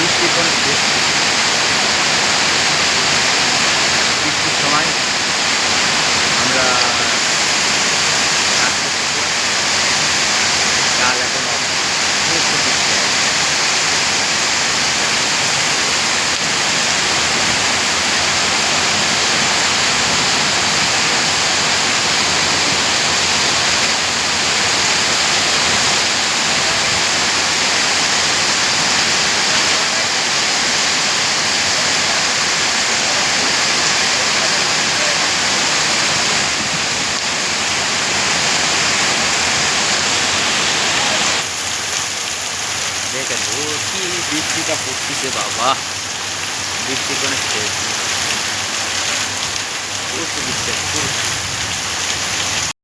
વીસથી પણ વીસ দেখেন ও কি বৃষ্টিটা পড়তেছে বাবা। বৃষ্টি নেই।